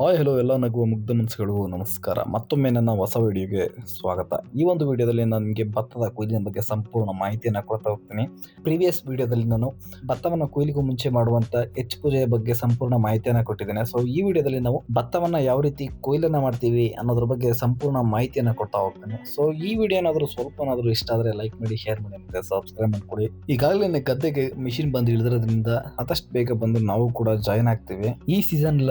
Hi hello ಎಲ್ಲ ನಗುವ ಮುಗ್ಧ ಮನಸ್ಸುಗಳು, ನಮಸ್ಕಾರ. ಮತ್ತೊಮ್ಮೆ ನನ್ನ ಹೊಸ ವಿಡಿಯೋಗೆ ಸ್ವಾಗತ. ಈ ಒಂದು ವಿಡಿಯೋದಲ್ಲಿ ನಾನು ನಿಮಗೆ ಭತ್ತದ ಕೊಯ್ಲಿನ ಬಗ್ಗೆ ಸಂಪೂರ್ಣ ಮಾಹಿತಿಯನ್ನು ಕೊಡ್ತಾ ಹೋಗ್ತೀನಿ. ಪ್ರೀವಿಯಸ್ ವಿಡಿಯೋದಲ್ಲಿ ನಾನು ಭತ್ತವನ್ನು ಕೊಯ್ಲಿಗೂ ಮುಂಚೆ ಮಾಡುವಂತ ಎಚ್ ಪೂಜೆಯ ಬಗ್ಗೆ ಸಂಪೂರ್ಣ ಮಾಹಿತಿಯನ್ನು ಕೊಟ್ಟಿದ್ದೇನೆ. ಸೊ ಈ ವಿಡಿಯೋದಲ್ಲಿ ನಾವು ಭತ್ತವನ್ನು ಯಾವ ರೀತಿ ಕೊಯ್ಲನ್ನು ಮಾಡ್ತೀವಿ ಅನ್ನೋದ್ರ ಬಗ್ಗೆ ಸಂಪೂರ್ಣ ಮಾಹಿತಿಯನ್ನು ಕೊಡ್ತಾ ಹೋಗ್ತೇನೆ. ಸೊ ಈ ವಿಡಿಯೋ ಏನಾದರೂ ಸ್ವಲ್ಪನಾದರೂ ಇಷ್ಟ ಆದರೆ ಲೈಕ್ ಮಾಡಿ ಶೇರ್ ಮಾಡಿ, ಮತ್ತೆ ಸಬ್ಸ್ಕ್ರೈಬ್ ಮಾಡಿಕೊಡಿ. ಈಗಾಗಲೇ ಗದ್ದೆಗೆ ಮಿಷಿನ್ ಬಂದು ಇಳಿದ್ರದ್ರಿಂದ ಆದಷ್ಟು ಬೇಗ ಬಂದು ನಾವು ಕೂಡ ಜಾಯಿನ್ ಆಗ್ತೀವಿ. ಈ ಸೀಸನ್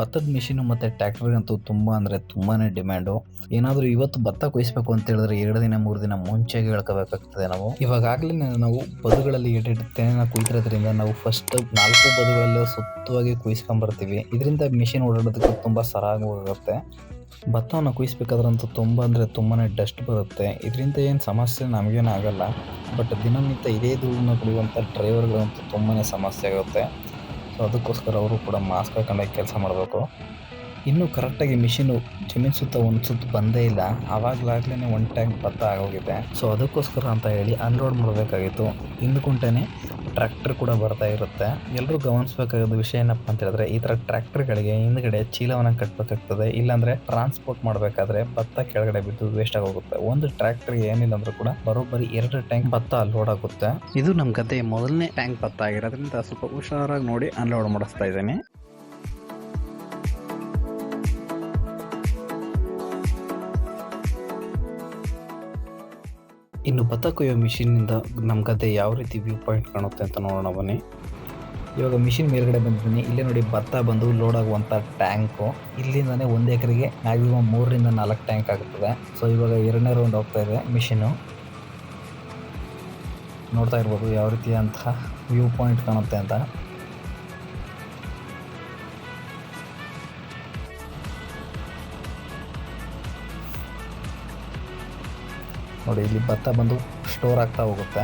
ಭತ್ತದ ಮಿಷಿನ್ ಮತ್ತೆ ತುಂಬ ಅಂದರೆ ತುಂಬಾ ಅಂದ್ರೆ ತುಂಬಾನೇ ಡಿಮ್ಯಾಂಡು. ಏನಾದ್ರೂ ಇವತ್ತು ಭತ್ತ ಕೊಯ್ಸ್ಬೇಕು ಅಂತ ಹೇಳಿದ್ರೆ ಎರಡು ದಿನ, ಮೂರು ದಿನ ಮುಂಚೆಗೆ ಹೇಳ್ಕೋಬೇಕಾಗ್ತದೆ ನಾವು. ಇವಾಗಲೇ ನಾವು ಬದುಗಳಲ್ಲಿ ಎಡೆಡ್ ತೆನೆನ ಕುಯ್ತಿರೋದ್ರಿಂದ ನಾವು ಫಸ್ಟ್ ನಾಲ್ಕು ಬದುಗಳಲ್ಲಿ ಸುತ್ತವಾಗಿ ಕುಯ್ಸ್ಕೊಂಬರ್ತೀವಿ. ಇದರಿಂದ ಮಿಷಿನ್ ಓಡಾಡೋದಕ್ಕೆ ತುಂಬಾ ಸರಾಗವಾಗುತ್ತೆ ಭತ್ತವನ್ನು ಕುಯ್ಸ್ಬೇಕಾದ್ರಂತೂ ತುಂಬ ಅಂದರೆ ತುಂಬಾ ಡಸ್ಟ್ ಬರುತ್ತೆ. ಇದರಿಂದ ಏನು ಸಮಸ್ಯೆ ನಮಗೇನು ಆಗಲ್ಲ. ಬಟ್ ದಿನನಿತ್ಯ ಇದೇ ಧೂಳನ್ನ ಕುಡಿಯುವಂಥ ಡ್ರೈವರ್ಗಳಂತೂ ತುಂಬಾ ಸಮಸ್ಯೆ ಆಗುತ್ತೆ. ಸೊ ಅದಕ್ಕೋಸ್ಕರ ಅವರು ಕೂಡ ಮಾಸ್ಕ್ ಹಾಕೊಂಡಾಗಿ ಕೆಲಸ ಮಾಡಬೇಕು. ಇನ್ನೂ ಕರೆಕ್ಟಾಗಿ ಮಿಷಿನು ಜಮೀನು ಸುತ್ತ ಒಂದು ಸುತ್ತ ಬಂದೇ ಇಲ್ಲ. ಆವಾಗಲಾಗ್ಲೇ ಒನ್ ಟ್ಯಾಂಕ್ ಭತ್ತ ಆಗೋಗಿದೆ. ಸೊ ಅದಕ್ಕೋಸ್ಕರ ಅಂತ ಹೇಳಿ ಅನ್ಲೋಡ್ ಮಾಡಬೇಕಾಗಿತ್ತು. ಹಿಂದ್ಕುಂಟೆನೇ ಟ್ರ್ಯಾಕ್ಟರ್ ಕೂಡ ಬರ್ತಾ ಇರುತ್ತೆ. ಎಲ್ಲರೂ ಗಮನಿಸಬೇಕಾದ ವಿಷಯ ಏನಪ್ಪ ಅಂತ ಹೇಳಿದ್ರೆ, ಈ ಥರ ಟ್ರ್ಯಾಕ್ಟರ್ಗಳಿಗೆ ಹಿಂದ್ಗಡೆ ಚೀಲವನ್ನು ಕಟ್ಟಬೇಕಾಗ್ತದೆ ಇಲ್ಲಾಂದ್ರೆ ಟ್ರಾನ್ಸ್ಪೋರ್ಟ್ ಮಾಡಬೇಕಾದ್ರೆ ಭತ್ತ ಕೆಳಗಡೆ ಬಿದ್ದು ವೇಸ್ಟ್ ಆಗೋಗುತ್ತೆ. ಒಂದು ಟ್ರ್ಯಾಕ್ಟರ್ ಏನಿಲ್ಲ ಅಂದ್ರೂ ಕೂಡ ಬರೋಬ್ಬರಿ ಎರಡು ಟ್ಯಾಂಕ್ ಭತ್ತ ಲೋಡ್ ಆಗುತ್ತೆ. ಇದು ನಮ್ಮ ಗದ್ದೆ ಮೊದಲನೇ ಟ್ಯಾಂಕ್ ಭತ್ತ ಆಗಿರೋದ್ರಿಂದ ಸ್ವಲ್ಪ ಹುಷಾರಾಗಿ ನೋಡಿ ಅನ್ಲೋಡ್ ಮಾಡಿಸ್ತಾ ಇದ್ದೀನಿ. ಇನ್ನು ಭತ್ತ ಕೊಯ್ಯೋ ಮಿಷಿನಿಂದ ನಮ್ಮ ಗದ್ದೆ ಯಾವ ರೀತಿ ವ್ಯೂ ಪಾಯಿಂಟ್ ಕಾಣುತ್ತೆ ಅಂತ ನೋಡೋಣ ಬನ್ನಿ. ಇವಾಗ ಮಿಷಿನ್ ಮೇಲ್ಗಡೆ ಬಂದಿದ್ದೀನಿ ಇಲ್ಲೇ ನೋಡಿ ಭತ್ತ ಬಂದು ಲೋಡ್ ಆಗುವಂಥ ಟ್ಯಾಂಕು ಇಲ್ಲಿಂದನೇ ಒಂದು ಎಕರೆಗೆ ಮ್ಯಾಕ್ಸಿಮಮ್ ಮೂರರಿಂದ ನಾಲ್ಕು ಟ್ಯಾಂಕ್ ಆಗುತ್ತದೆ. ಸೊ ಇವಾಗ ಎರಡನೇ ರೌಂಡ್ ಹೋಗ್ತಾ ಇದೆ ಮಿಷಿನು. ನೋಡ್ತಾ ಇರ್ಬೋದು ಯಾವ ರೀತಿಯಂತಹ ವ್ಯೂ ಪಾಯಿಂಟ್ ಕಾಣುತ್ತೆ ಅಂತ. ನೋಡಿ, ಇಲ್ಲಿ ಭತ್ತ ಬಂದು ಸ್ಟೋರ್ ಆಗ್ತಾ ಹೋಗುತ್ತೆ.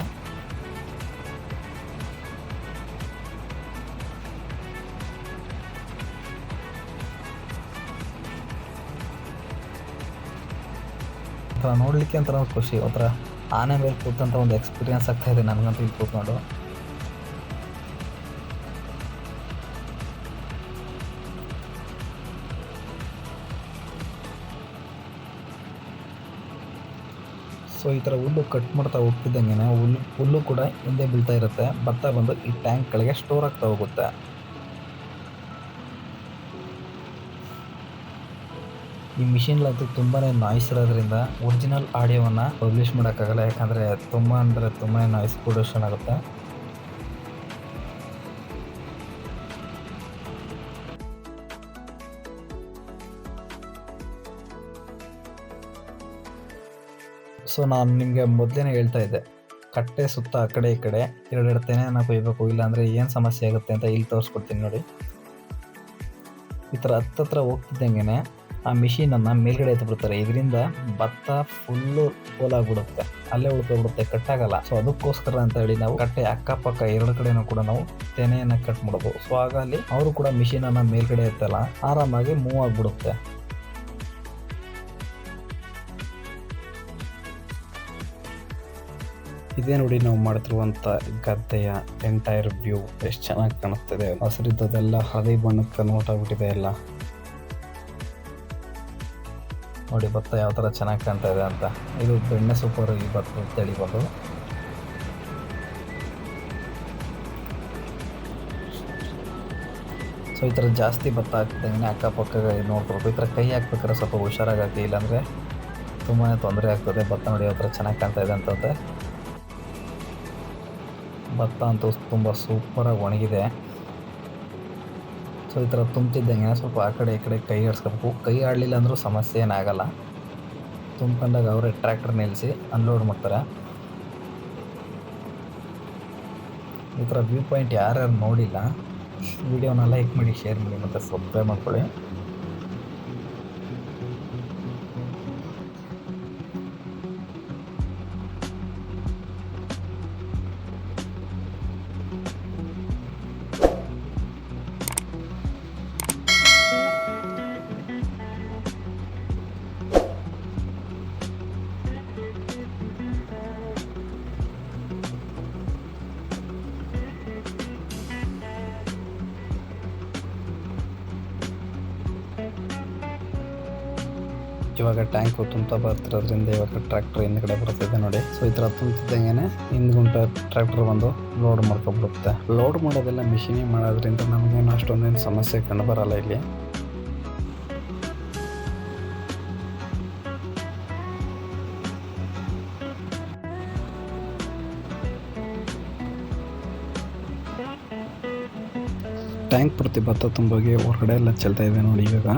ಒಂಥರ ನೋಡ್ಲಿಕ್ಕೆ ಅಂತ ಒಂದು ಖುಷಿ, ಒಂಥರ ಆನೆ ಮೇಲೆ ಕೂತಂತ ಒಂದು ಎಕ್ಸ್ಪೀರಿಯನ್ಸ್ ಆಗ್ತಾ ಇದೆ ನನಗಂತೂ ಇಲ್ಲಿ ಕೂತ್ಕೊಂಡು. ಸೊ ಈ ಥರ ಹುಲ್ಲು ಕಟ್ ಮಾಡ್ತಾ ಹೋಗ್ತಿದ್ದಂಗೆ ಹುಲ್ಲು ಹುಲ್ಲು ಕೂಡ ಹಿಂದೆ ಬೀಳ್ತಾ ಇರುತ್ತೆ. ಭತ್ತ ಬಂದು ಈ ಟ್ಯಾಂಕ್ ಕೆಳಗೆ ಸ್ಟೋರ್ ಆಗ್ತಾ ಹೋಗುತ್ತೆ. ಈ ಮಿಷಿನ್ಲಂತೂ ತುಂಬಾ ನಾಯ್ಸ್ ಇರೋದ್ರಿಂದ ಒರಿಜಿನಲ್ ಆಡಿಯೋವನ್ನು ಪಬ್ಲಿಷ್ ಮಾಡೋಕ್ಕಾಗಲ್ಲ. ಯಾಕಂದರೆ ತುಂಬ ಅಂದರೆ ತುಂಬಾ ನಾಯ್ಸ್ ಪ್ರೊಡಕ್ಷನ್ ಆಗುತ್ತೆ. ಸೊ ನಾನು ನಿಮಗೆ ಮೊದಲೇ ಹೇಳ್ತಾ ಇದ್ದೆ. ಕಟ್ಟೆ ಸುತ್ತ ಆ ಕಡೆ ಈ ಕಡೆ ಎರಡೆರಡು ತೆನೆಯನ್ನು ಕೊಯ್ಬೇಕು. ಇಲ್ಲಾಂದರೆ ಏನು ಸಮಸ್ಯೆ ಆಗುತ್ತೆ ಅಂತ ಇಲ್ಲಿ ತೋರಿಸ್ಕೊಡ್ತೀನಿ ನೋಡಿ. ಈ ಥರ ಹತ್ತತ್ರ ಹೋಗ್ತಿದ್ದಂಗೆ ಆ ಮಿಷಿನನ್ನು ಮೇಲ್ಗಡೆ ಎತ್ಬಿಡ್ತಾರೆ ಇದರಿಂದ ಭತ್ತ ಫುಲ್ಲು ಪೋಲಾಗ್ಬಿಡುತ್ತೆ ಅಲ್ಲೇ ಉಳ್ಕೊಬಿಡುತ್ತೆ. ಕಟ್ಟಾಗಲ್ಲ. ಸೊ ಅದಕ್ಕೋಸ್ಕರ ಅಂತ ಹೇಳಿ ನಾವು ಕಟ್ಟೆ ಅಕ್ಕಪಕ್ಕ ಎರಡು ಕಡೆನೂ ಕೂಡ ನಾವು ತೆನೆಯನ್ನು ಕಟ್ ಮಾಡ್ಬೋದು. ಸೊ ಅಲ್ಲಿ ಅವರು ಕೂಡ ಮಿಷಿನನ್ನು ಮೇಲ್ಗಡೆ ಎತ್ತಲ್ಲ. ಆರಾಮಾಗಿ ಮೂವ್ ಆಗಿಬಿಡುತ್ತೆ. ಇದೇ ನೋಡಿ ನಾವು ಮಾಡ್ತಿರುವಂತ ಗದ್ದೆಯ ಎಂಟೈರ್ ವ್ಯೂ ಎಷ್ಟು ಚೆನ್ನಾಗಿ ಕಾಣಿಸ್ತಿದೆ. ಹಸಿರಿದ್ದದೆಲ್ಲ ಹಳದಿ ಬಣ್ಣಕ್ಕೆ ನೋಟ್ ಆಗ್ಬಿಟ್ಟಿದೆ ಎಲ್ಲ. ನೋಡಿ ಭತ್ತ ಯಾವ ತರ ಚೆನ್ನಾಗಿ ಕಾಣ್ತಾ ಇದೆ ಅಂತ. ಇದು ಬೆಣ್ಣೆ ಸೂಪರ್ ಈ ಭತ್ತ ತಳಿ ಬಂದು ಸೊ ಈ ಥರ ಜಾಸ್ತಿ ಭತ್ತ ಹಾಕ್ತಿದ್ದಂಗೆ ಅಕ್ಕಪಕ್ಕ ನೋಡ್ಕೊಬೇಕು ಈ ಥರ ಕೈ ಹಾಕ್ಬೇಕಾದ್ರೆ ಸ್ವಲ್ಪ ಹುಷಾರಾಗಿ ಹಾಕಿ ಇಲ್ಲಾಂದರೆ ತುಂಬಾ ತೊಂದರೆ ಆಗ್ತದೆ. ಭತ್ತ ನೋಡಿ ಯಾವ ಥರ ಚೆನ್ನಾಗಿ ಕಾಣ್ತಾ ಇದೆ ಅಂತಂದರೆ. ಭತ್ತ ಅಂತೂ ತುಂಬ ಸೂಪರಾಗಿ ಒಣಗಿದೆ. ಸೊ ಈ ಥರ ತುಂಬ್ತಿದ್ದಂಗೆ ಸ್ವಲ್ಪ ಆ ಕಡೆ ಈ ಕಡೆ ಕೈ ಆಡಿಸ್ಕೋಬೇಕು. ಕೈ ಆಡಲಿಲ್ಲ ಅಂದರೂ ಸಮಸ್ಯೆ ಏನಾಗಲ್ಲ ತುಂಬ್ಕೊಂಡಾಗ ಅವರೇ ಟ್ರ್ಯಾಕ್ಟರ್ ನಿಲ್ಲಿಸಿ ಅನ್ಲೋಡ್ ಮಾಡ್ತಾರೆ. ಈ ಥರ ವ್ಯೂ ಪಾಯಿಂಟ್ ಯಾರ್ಯಾರು ನೋಡಿಲ್ಲ, ವಿಡಿಯೋನ ಲೈಕ್ ಮಾಡಿ ಶೇರ್ ಮಾಡಿ ಮತ್ತು ಸಬ್ಸ್ಕ್ರೈಬ್ ಮಾಡ್ಕೊಳ್ಳಿ. ಇವಾಗ ಟ್ಯಾಂಕ್ ತುಂಬ ಬರ್ತಿರೋದ್ರಿಂದ ಇವಾಗ ಟ್ರ್ಯಾಕ್ಟರ್ ಹಿಂದ್ಗಡೆ ಬರ್ತಿದೆ ನೋಡಿ. ಸೊ ಈ ಥರ ತುಂಬ್ತಿದ್ದಂಗೆ ಹಿಂದ್ಗುಂಟ ಟ್ರ್ಯಾಕ್ಟರ್ ಬಂದು ಲೋಡ್ ಮಾಡ್ಕೊಬಿಡುತ್ತೆ ಲೋಡ್ ಮಾಡೋದೆಲ್ಲ ಮಿಷಿನೇ ಮಾಡೋದ್ರಿಂದ ನಮಗೇನು ಅಷ್ಟೊಂದೇನು ಸಮಸ್ಯೆ ಕಂಡು ಬರಲ್ಲ ಇಲ್ಲಿ. ಟ್ಯಾಂಕ್ ಪ್ರತಿ ಭತ್ತ ತುಂಬೋಗಿ ಹೊರಗಡೆ ಎಲ್ಲ ಚೆಲ್ತಾ ಇದೆ ನೋಡಿ ಇವಾಗ.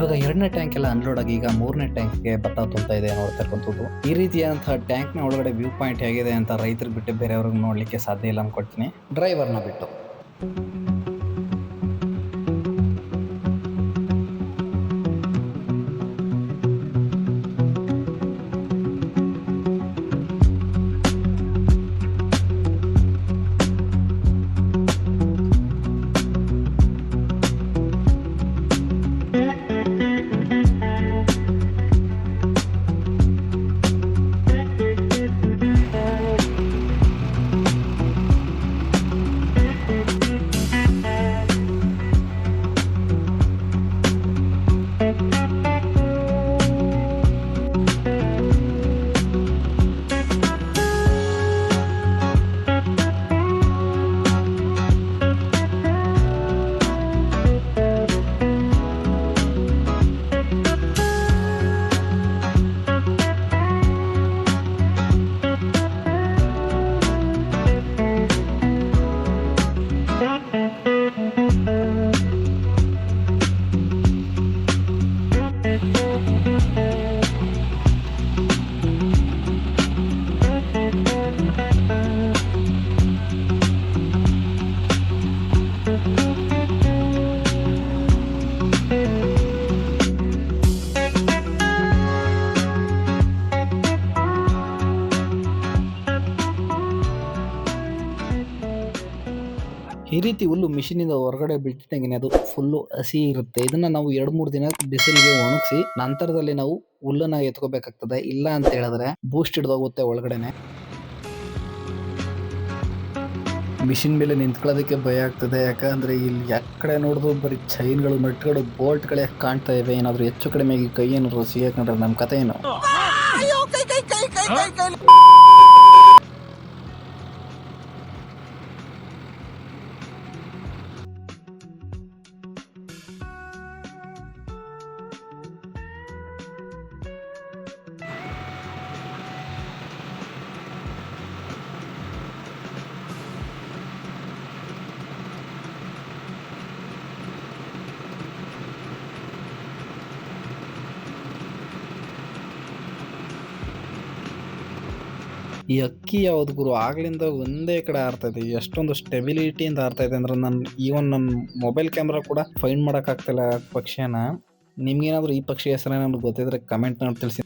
ಇವಾಗ ಎರಡನೇ ಟ್ಯಾಂಕ್ ಎಲ್ಲ ಅನ್ಲೋಡ್ ಆಗಿ ಈಗ ಮೂರನೇ ಟ್ಯಾಂಕ್ಗೆ ಭತ್ತ ತುಂಬ್ತಾ ಇದೆ ನೋಡ್ತಾ ಈ ರೀತಿಯಾದಂತಹ ಟ್ಯಾಂಕ್ನ ಒಳಗಡೆ ವ್ಯೂ ಪಾಯಿಂಟ್ ಹೇಗಿದೆ ಅಂತ ರೈತರು ಬಿಟ್ಟು ಬೇರೆಯವ್ರಿಗೆ ನೋಡ್ಲಿಕ್ಕೆ ಸಾಧ್ಯ ಇಲ್ಲ ಅನ್ಕೊಳ್ತೀನಿ. ಡ್ರೈವರ್ನ ಬಿಟ್ಟು. ರೀತಿ ಹುಲ್ಲು ಮಿಷಿನಿಂದ ಹೊರಗಡೆ ಬಿಟ್ಟಿದ್ದಂಗೆ ಅದು ಫುಲ್ಲು ಹಸಿ ಇರುತ್ತೆ. ಇದನ್ನ ನಾವು ಎರಡು ಮೂರು ದಿನ ಬಿಸಿಲಿಗೆ ಒಣಗಿಸಿ ನಂತರದಲ್ಲಿ ನಾವು ಹುಲ್ಲನ್ನ ಎತ್ಕೋಬೇಕಾಗ್ತದೆ. ಇಲ್ಲ ಅಂತ ಹೇಳಿದ್ರೆ ಬೂಸ್ಟ್ ಹಿಡ್ದೋಗುತ್ತೆ ಒಳಗಡೆನೆ. ಮಿಷಿನ್ ಮೇಲೆ ನಿಂತ್ಕೊಳ್ಳೋದಕ್ಕೆ ಭಯ ಆಗ್ತದೆ. ಯಾಕಂದ್ರೆ ಇಲ್ಲಿ ಯಾಕಡೆ ನೋಡಿದ್ರು ಬರೀ ಚೈನ್ಗಳು ನಟ್ಗಳು ಬೋಲ್ಟ್ಗಳೇ ಕಾಣ್ತಾ ಇವೆ. ಏನಾದ್ರು ಹೆಚ್ಚು ಕಡಿಮೆ ಕೈ ಏನಾದ್ರು ಸಿಗಾಕೊಂಡ್ರೆ ನಮ್ಮ ಕತೆ ಏನು ಈ ಅಕ್ಕಿ ಯಾವ್ದು ಗುರು? ಆಗ್ಲಿಂದ ಒಂದೇ ಕಡೆ ಆರ್ತಾ ಇದೆ. ಎಷ್ಟೊಂದು ಸ್ಟೆಬಿಲಿಟಿಯಿಂದ ಆರ್ತಾ ಇದೆ ಅಂದ್ರೆ ನನ್ನ ಈವನ್ ನನ್ನ ಮೊಬೈಲ್ ಕ್ಯಾಮ್ರಾ ಕೂಡ ಫೈಂಡ್ ಮಾಡಕ್ ಇಲ್ಲ ಆ ಪಕ್ಷಿಯನ್ನ. ಏನಾದ್ರು ಈ ಪಕ್ಷಿ ಹೆಸರೇ ನಮ್ಗೆ ಗೊತ್ತಿದ್ರೆ ಕಮೆಂಟ್ ಮಾಡಿ ತಿಳಿಸಿ.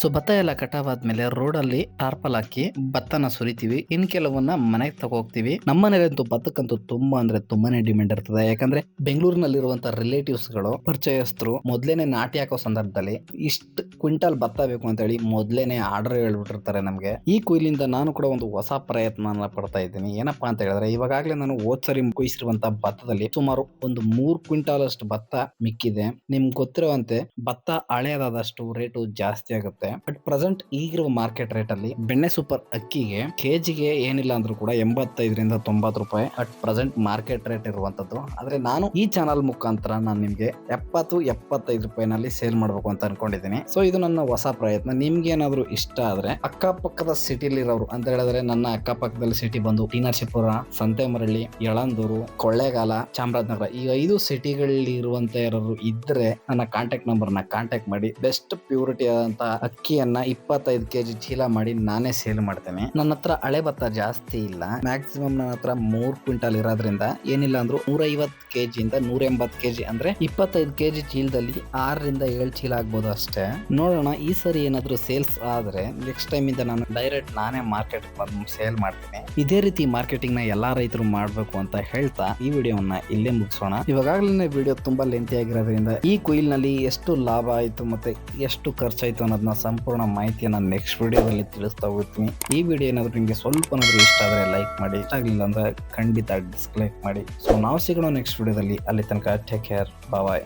ಸೊ ಭತ್ತ ಎಲ್ಲ ಕಟಾವ್ ಆದ್ಮೇಲೆ ರೋಡ್ ಅಲ್ಲಿ ಟಾರ್ಪಲ್ ಹಾಕಿ ಭತ್ತನ ಸುರಿತೀವಿ. ಇನ್ ಕೆಲವನ್ನ ಮನೆಗೆ ತಗೋಗ್ತೀವಿ. ನಮ್ಮ ಮನೇಲಂತೂ ಭತ್ತಕ್ಕಂತೂ ತುಂಬಾ ಅಂದ್ರೆ ತುಂಬಾನೇ ಡಿಮ್ಯಾಂಡ್ ಇರ್ತದೆ. ಯಾಕಂದ್ರೆ ಬೆಂಗಳೂರಿನಲ್ಲಿರುವಂತ ರಿಲೇಟಿವ್ಸ್ಗಳು, ಪರಿಚಯಸ್ಥರು ಮೊದ್ಲೇನೆ ನಾಟಿ ಹಾಕೋ ಸಂದರ್ಭದಲ್ಲಿ ಇಷ್ಟು ಕ್ವಿಂಟಲ್ ಭತ್ತ ಬೇಕು ಅಂತ ಹೇಳಿ ಮೊದ್ಲೇನೆ ಆರ್ಡರ್ ಹೇಳ್ಬಿಟ್ಟಿರ್ತಾರೆ ನಮ್ಗೆ. ಈ ಕೊಯ್ಲಿಂದ ನಾನು ಕೂಡ ಒಂದು ಹೊಸ ಪ್ರಯತ್ನ ಪಡ್ತಾ ಇದ್ದೀನಿ. ಏನಪ್ಪಾ ಅಂತ ಹೇಳಿದ್ರೆ ಇವಾಗಲೇ ನಾನು ಹೋದ್ ಸರಿ ಕುಯಿಸಿರುವಂತ ಭತ್ತದಲ್ಲಿ ಸುಮಾರು ಒಂದು ಮೂರ್ ಕ್ವಿಂಟಾಲ್ ಅಷ್ಟು ಭತ್ತ ಮಿಕ್ಕಿದೆ. ನಿಮ್ಗೆ ಗೊತ್ತಿರುವಂತೆ ಭತ್ತ ಹಳೆಯದಾದಷ್ಟು ರೇಟು ಜಾಸ್ತಿ ಆಗುತ್ತೆ. ಬಟ್ ಪ್ರೆಸೆಂಟ್ ಈಗಿರುವ ಮಾರ್ಕೆಟ್ ರೇಟ್ ಅಲ್ಲಿ ಬೆಣ್ಣೆ ಸೂಪರ್ ಅಕ್ಕಿಗೆ ಕೆಜಿಗೆ ಏನಿಲ್ಲ ಅಂದ್ರೂ ಕೂಡ ಎಂಬತ್ತೈದರಿಂದ ತೊಂಬತ್ತು ರೂಪಾಯಿ ಅಟ್ ಪ್ರೆಸೆಂಟ್ ಮಾರ್ಕೆಟ್ ರೇಟ್ ಇರುವಂತದ್ದು. ಆದ್ರೆ ನಾನು ಈ ಚಾನಲ್ ಮುಖಾಂತರ ನಾನು ನಿಮ್ಗೆ ಎಪ್ಪತ್ತು, ಎಪ್ಪತ್ತೈದು ರೂಪಾಯಿನಲ್ಲಿ ಸೇಲ್ ಮಾಡ್ಬೇಕು ಅಂತ ಅನ್ಕೊಂಡಿದ್ದೀನಿ. ಸೊ ಇದು ನನ್ನ ಹೊಸ ಪ್ರಯತ್ನ. ನಿಮ್ಗೆ ಏನಾದ್ರು ಇಷ್ಟ ಆದ್ರೆ ಅಕ್ಕಪಕ್ಕದ ಸಿಟಿಲಿ ಇರೋರು ಅಂತ ಹೇಳಿದ್ರೆ ನನ್ನ ಅಕ್ಕಪಕ್ಕದಲ್ಲಿ ಸಿಟಿ ಬಂದು ಟಿ ನರಸೀಪುರ ಸಂತೆಮರಳ್ಳಿ, ಯಳಂದೂರು, ಕೊಳ್ಳೇಗಾಲ, ಚಾಮರಾಜನಗರ ಈ ಐದು ಸಿಟಿಗಳಲ್ಲಿ ಇರುವಂತ ಯಾರು ಇದ್ರೆ ನನ್ನ ಕಾಂಟ್ಯಾಕ್ಟ್ ನಂಬರ್ನ ಕಾಂಟ್ಯಾಕ್ಟ್ ಮಾಡಿ. ಬೆಸ್ಟ್ ಪ್ಯೂರಿಟಿ ಆದಂತ ಅಕ್ಕಿಯನ್ನ ಇಪ್ಪತ್ತೈದು ಕೆಜಿ ಚೀಲ ಮಾಡಿ ನಾನೇ ಸೇಲ್ ಮಾಡ್ತೇನೆ. ನನ್ನ ಹತ್ರ ಹಳೆ ಭತ್ತ ಜಾಸ್ತಿ ಇಲ್ಲ. ಮ್ಯಾಕ್ಸಿಮಮ್ ನನ್ನ ಹತ್ರ ಮೂರ್ ಕ್ವಿಂಟಲ್ ಇರೋದ್ರಿಂದ ಏನಿಲ್ಲ ಅಂದ್ರೂ ನೂರ ಐವತ್ತು ಕೆಜಿ ಇಂದ ನೂರ ಎಂಬತ್ತು ಕೆಜಿ ಅಂದ್ರೆ ಇಪ್ಪತ್ತೈದು ಕೆಜಿ ಚೀಲದಲ್ಲಿ ಆರರಿಂದ ಏಳು ಚೀಲ ಆಗ್ಬೋದು ಅಷ್ಟೇ. ನೋಡೋಣ, ಈ ಸರಿ ಏನಾದ್ರು ಸೇಲ್ಸ್ ಆದ್ರೆ ನೆಕ್ಸ್ಟ್ ಟೈಮ್ ಇಂದ ನಾನು ಡೈರೆಕ್ಟ್ ನಾನೇ ಮಾರ್ಕೆಟ್ ಬಂದು ಸೇಲ್ ಮಾಡ್ತೀನಿ. ಇದೇ ರೀತಿ ಮಾರ್ಕೆಟಿಂಗ್ನ ಎಲ್ಲಾ ರೈತರು ಮಾಡ್ಬೇಕು ಅಂತ ಹೇಳ್ತಾ ಈ ವಿಡಿಯೋವನ್ನ ಇಲ್ಲೇ ಮುಗಿಸೋಣ. ಇವಾಗಲೇ ವಿಡಿಯೋ ತುಂಬಾ ಲೆಂತಿ ಆಗಿರೋದ್ರಿಂದ ಈ ಕೊಯ್ಲ್ನಲ್ಲಿ ಎಷ್ಟು ಲಾಭ ಆಯ್ತು ಮತ್ತೆ ಎಷ್ಟು ಖರ್ಚಾಯ್ತು ಅನ್ನೋದನ್ನ ಸಂಪೂರ್ಣ ಮಾಹಿತಿಯನ್ನು ನೆಕ್ಸ್ಟ್ ವಿಡಿಯೋದಲ್ಲಿ ತಿಳಿಸ್ತಾ ಹೋಗ್ತೀನಿ. ಈ ವಿಡಿಯೋ ಏನಾದರೂ ನಿಮಗೆ ಸ್ವಲ್ಪ ಏನಾದ್ರು ಇಷ್ಟ ಆದರೆ ಲೈಕ್ ಮಾಡಿ. ಇಷ್ಟ ಆಗಲಿಲ್ಲ ಅಂದ್ರೆ ಖಂಡಿತ ಡಿಸ್ಲೈಕ್ ಮಾಡಿ. ಸೊ ನಾವು ಸಿಗೋಣ ನೆಕ್ಸ್ಟ್ ವಿಡಿಯೋದಲ್ಲಿ ಅಲ್ಲಿ ತನಕ ಟೇಕ್ ಕೇರ್ ಬಾಯ್